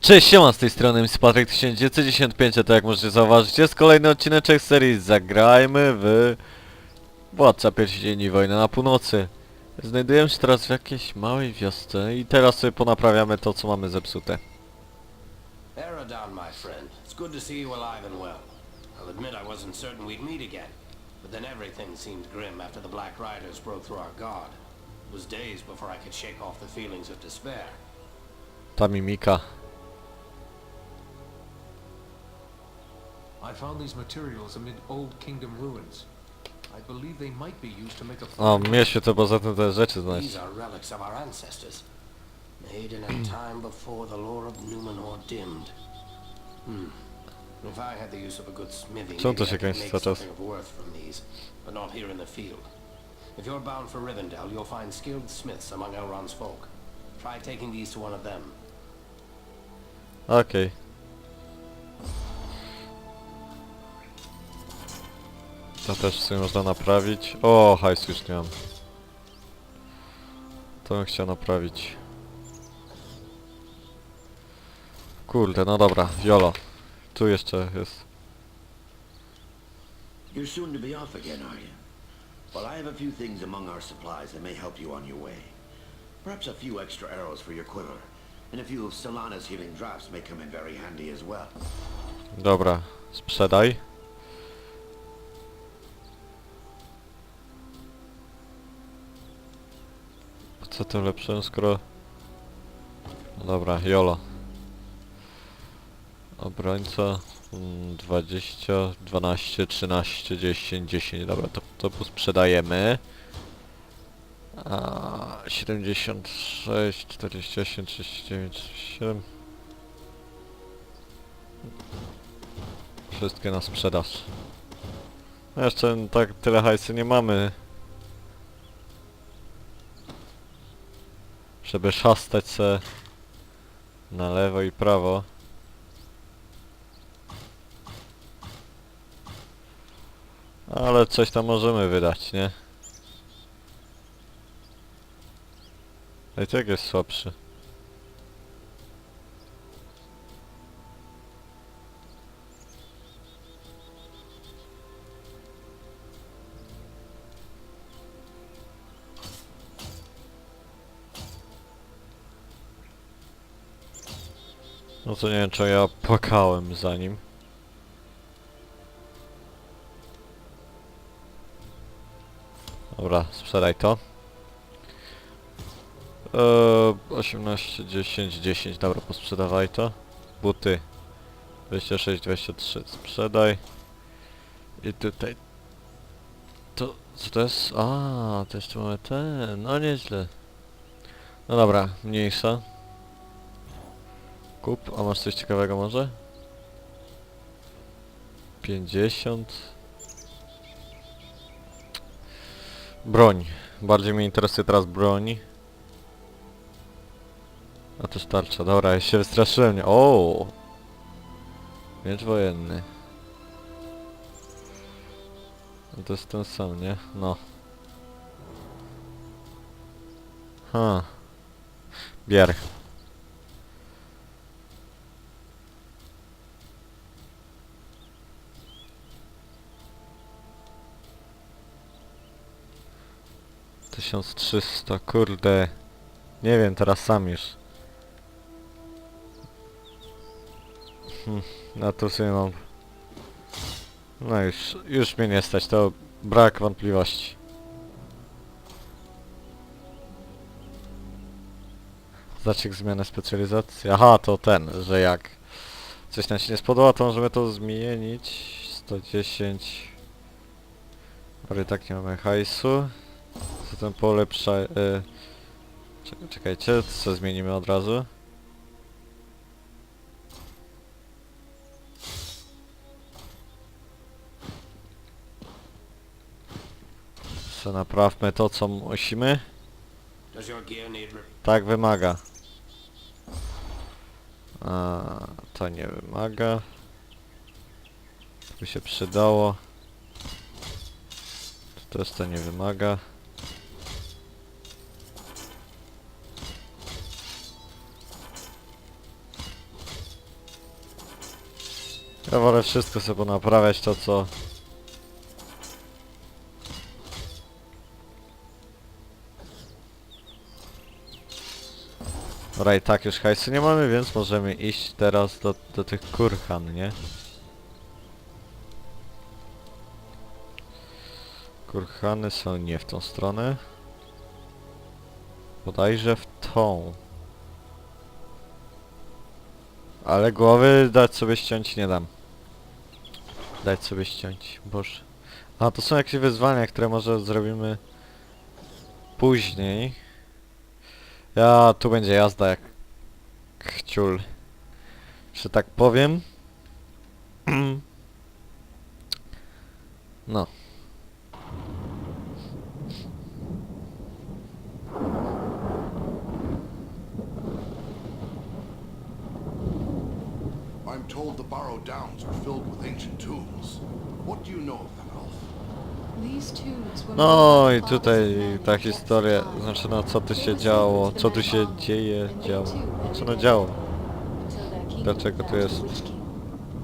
Cześć, siema z tej strony MC Patryk 1995, to jak możecie zauważyć jest kolejny odcineczek serii Zagrajmy w Władca Pierścieni Wojny na Północy. Znajdujemy się teraz w jakiejś małej wiosce i teraz sobie ponaprawiamy to co mamy zepsute. Eridon, my friend. It's good to see you alive and well. I'll admit I wasn't certain we'd meet again, but then everything seemed grim after the Black Riders broke through our guard. It was days before I could shake off the feelings of despair. Ta mimika. I found these materials amid old kingdom ruins. I believe they might be used to make a O, fine mnie się to poza tym te rzeczy znaleźć. These are relics of our ancestors, made in a time before the lore of Numenor dimmed. Hmm. If I had the use of a good smithy, Czemu maybe to I could kręci make cały czas? something of worth from these, but not here in the field. If you're bound for Rivendell, you'll find skilled smiths among Elrond's folk. Try taking these to one of them. Okej. To też sobie można naprawić. O, hajs już nie mam. To bym chciał naprawić. Kurde, no dobra, jolo. Tu jeszcze jest. You're soon to be off again, are you? Well, I have a few things among our supplies that may help you on your way. Perhaps a few extra arrows for your quiver, and a few of Solana's healing drafts may come in very handy as well. Dobra, sprzedaj. Co to lepsze, skoro... Dobra, jolo. Obrońca... mm, 20, 12, 13, 10, 10, dobra, to, to sprzedajemy. A 76, 48, 39, 37. Wszystkie na sprzedaż. No jeszcze tak tyle hajsu nie mamy. Żeby szastać se na lewo i prawo. Ale coś tam możemy wydać, nie? I tak jest słabszy. No to nie wiem, czy ja płakałem za nim. Dobra, sprzedaj to. Eee, 18, 10, 10, dobra, posprzedawaj to. Buty. 26, 23, sprzedaj. I tutaj... To, co to jest? A, to jeszcze mamy ten, no nieźle. No dobra, mniejsza. Kup, a masz coś ciekawego może? 50 Broń. Bardziej mnie interesuje teraz broń. A też tarcza. Dobra, ja się wystraszyłem. O! Miecz wojenny. No to jest ten sam, nie? No. Ha. Bier. Tysiąc trzysta, kurde. Nie wiem, teraz sam już. Hm, na to sobie mam. No już, już mnie nie stać, to brak wątpliwości. Zaciek zmiany specjalizacji. Aha, to ten, że jak coś nam się nie spodoba, to możemy to zmienić. 110. Ale tak nie mamy hajsu. Zatem polepsza... Y, czek- czekajcie, co zmienimy od razu? Co naprawmy to, co musimy? Tak wymaga. A, to nie wymaga. To by się przydało. To też to nie wymaga. Ja wolę wszystko sobie naprawiać to co... Dobra tak już hajsu nie mamy, więc możemy iść teraz do, do tych kurhan, nie? Kurhany są nie w tą stronę. Bodajże w tą. Ale głowy dać sobie ściąć nie dam. Dać sobie ściąć, boże. A to są jakieś wyzwania, które może zrobimy później. Ja, tu będzie jazda jak chciul. Że tak powiem. No. I'm told the Barrow Downs are filled with ancient tombs. What do you know of them, Elf? These tombs were No i tutaj ta historia, znaczy no co tu się działo, co tu się dzieje, działo. Co no działo. Dlaczego tu jest? the Witch King.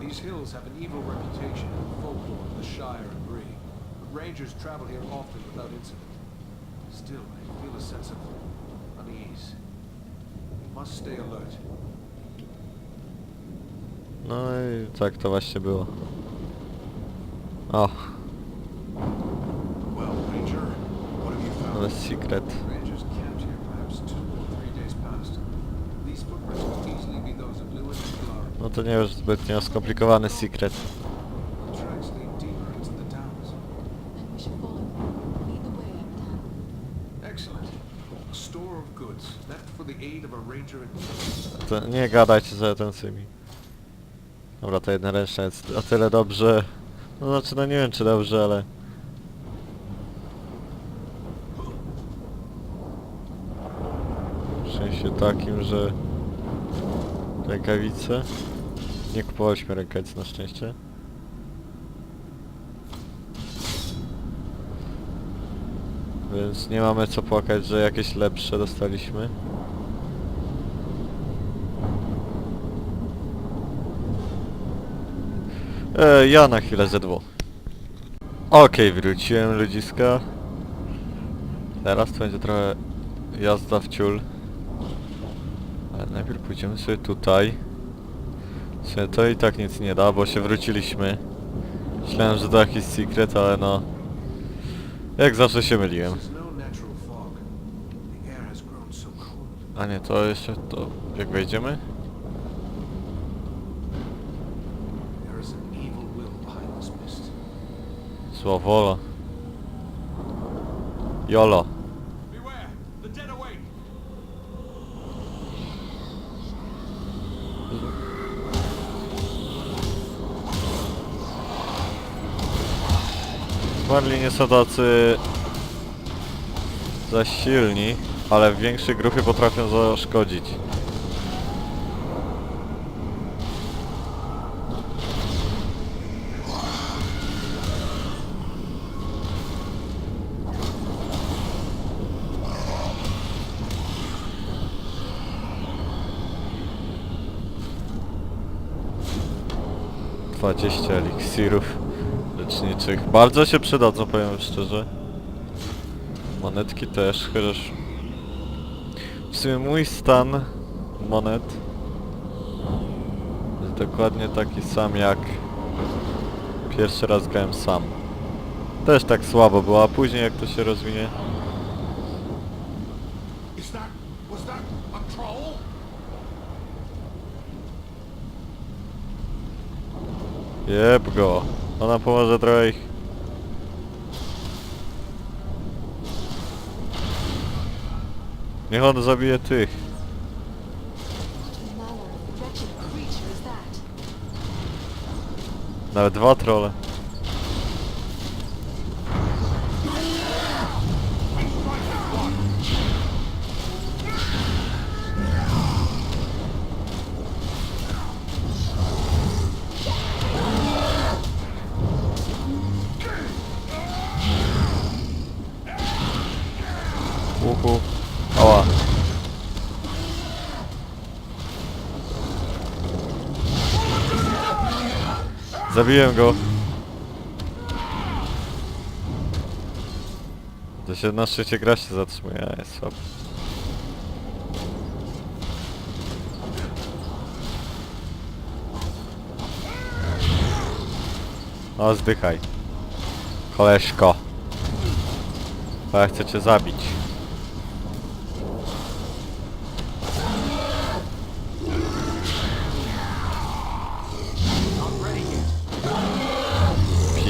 These hills have an evil reputation in the folklore of the Shire and Bree. But rangers travel here often without incident. Still, I feel a sense of unease. We must stay alert. No i tak to właśnie było. O, ale secret. No to nie już zbytnio skomplikowany secret. To nie gadajcie za atencjami. Dobra, to jednoręczne jest o tyle dobrze. No znaczy, no nie wiem czy dobrze, ale... W sensie takim, że... Rękawice. Nie kupowaliśmy rękawic na szczęście. Więc nie mamy co płakać, że jakieś lepsze dostaliśmy. E, ja na chwilę ze dwu. Okej, wróciłem ludziska. Teraz to będzie trochę jazda w ciul. Ale najpierw pójdziemy sobie tutaj. Sumie to i tak nic nie da, bo się wróciliśmy. Myślałem, że to jakiś secret, ale no... Jak zawsze się myliłem. A nie, to jeszcze to... Jak wejdziemy? Sławola. Jolo. Beware! The dead awake! Marli nie są tacy za silni, ale większe grupy potrafią zaszkodzić. Dwadzieścia eliksirów leczniczych. Bardzo się przydadzą, powiem szczerze. Monetki też, chociaż... W sumie mój stan monet jest dokładnie taki sam jak pierwszy raz grałem sam. Też tak słabo było, a później jak to się rozwinie... Is that... was that a troll? Jeb go! Ona pomoże trochę ich... Niech on zabije tych. Nawet dwa trolle. Zabiłem go. To się na szczycie gra się zatrzymuje, a jest słabo. O, zdychaj. Koleżko. Bo ja chcę cię zabić.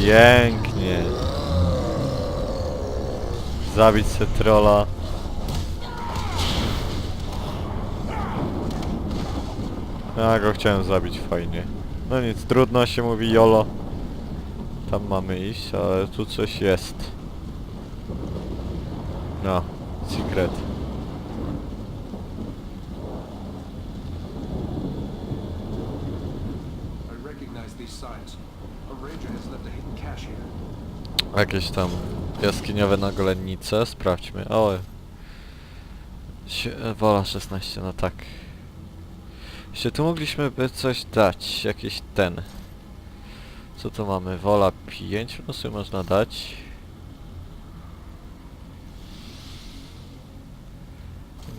Pięknie. Zabić se trolla. Ja go chciałem zabić fajnie. No nic, trudno się mówi YOLO. Tam mamy iść, ale tu coś jest. No, secret. I recognize these signs. A ranger has left a hidden cache here. Jakieś tam jaskiniowe nagolennice, sprawdźmy. O, Wola 16, no tak. Jeszcze tu mogliśmy by coś dać, jakiś ten. Co tu mamy? Wola 5 no sobie można dać.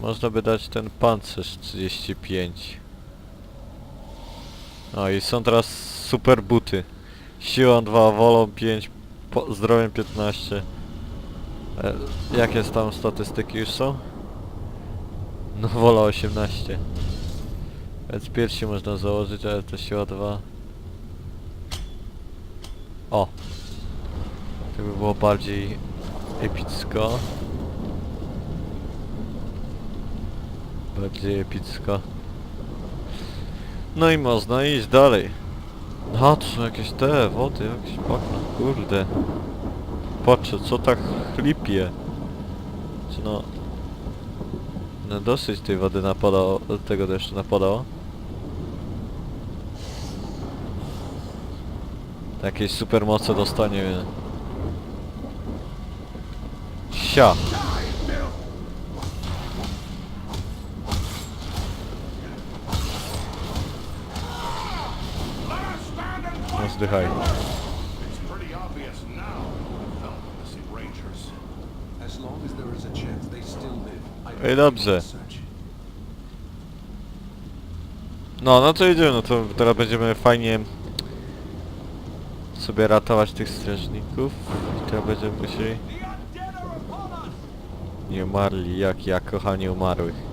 Można by dać ten pancerz 35. No i są teraz super buty. Siłą 2, wolą 5, po, zdrowiem 15. E, jakie tam statystyki już są? No wola 18. Więc piersi można założyć, ale to siła 2. O! To by było bardziej epicko. Bardziej epicko. No i można iść dalej. No, to są jakieś te wody, jakieś bagna, kurde. Patrzę, co tak chlipie. Czy no... No dosyć tej wody napadało, tego deszczu napadało. Jakieś supermoce dostanie. Sia! I Ej, dobrze. No, no to idziemy, no to teraz będziemy fajnie sobie ratować tych strażników. I teraz będziemy musieli... Nie umarli, jak ja, kochanie umarłych.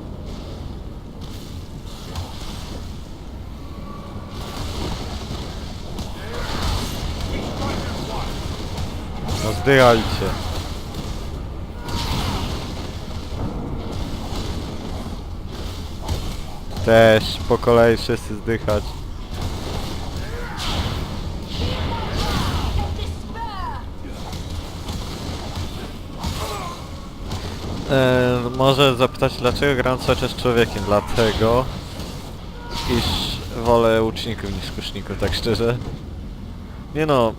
No zdychajcie. Też po kolei wszyscy zdychać. E, może zapytać dlaczego gram cały czas człowiekiem, dlatego iż wolę łuczników niż kuszników, tak szczerze. Nie no,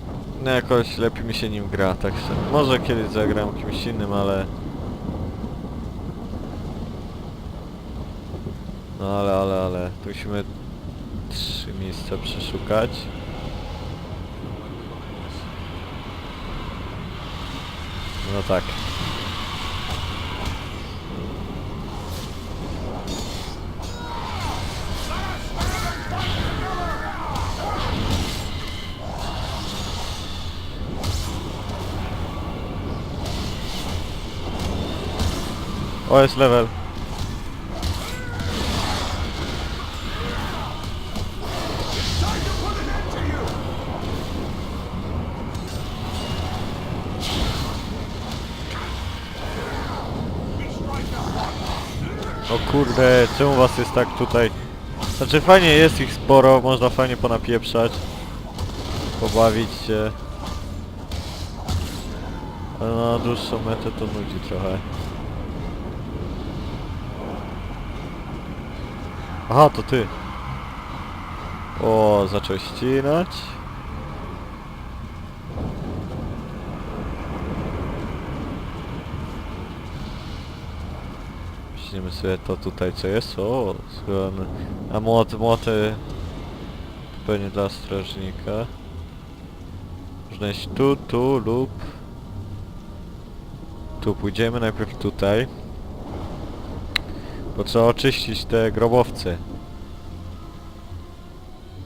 no jakoś lepiej mi się nim gra, tak szczerze. Może kiedyś zagram kimś innym, ale... No ale, ale, ale, tu musimy trzy miejsca przeszukać. No tak. O, jest level. O kurde, czemu was jest tak tutaj? Znaczy fajnie jest ich sporo, można fajnie ponapieprzać. Pobawić się. Ale na dłuższą metę to nudzi trochę. Aha, to ty. O, zaczął ścinać. Weźmiemy sobie to tutaj co jest. O, schowany. A młot, młoty pewnie dla strażnika. Można iść tu, tu lub... Tu pójdziemy najpierw tutaj. Bo trzeba oczyścić te grobowce.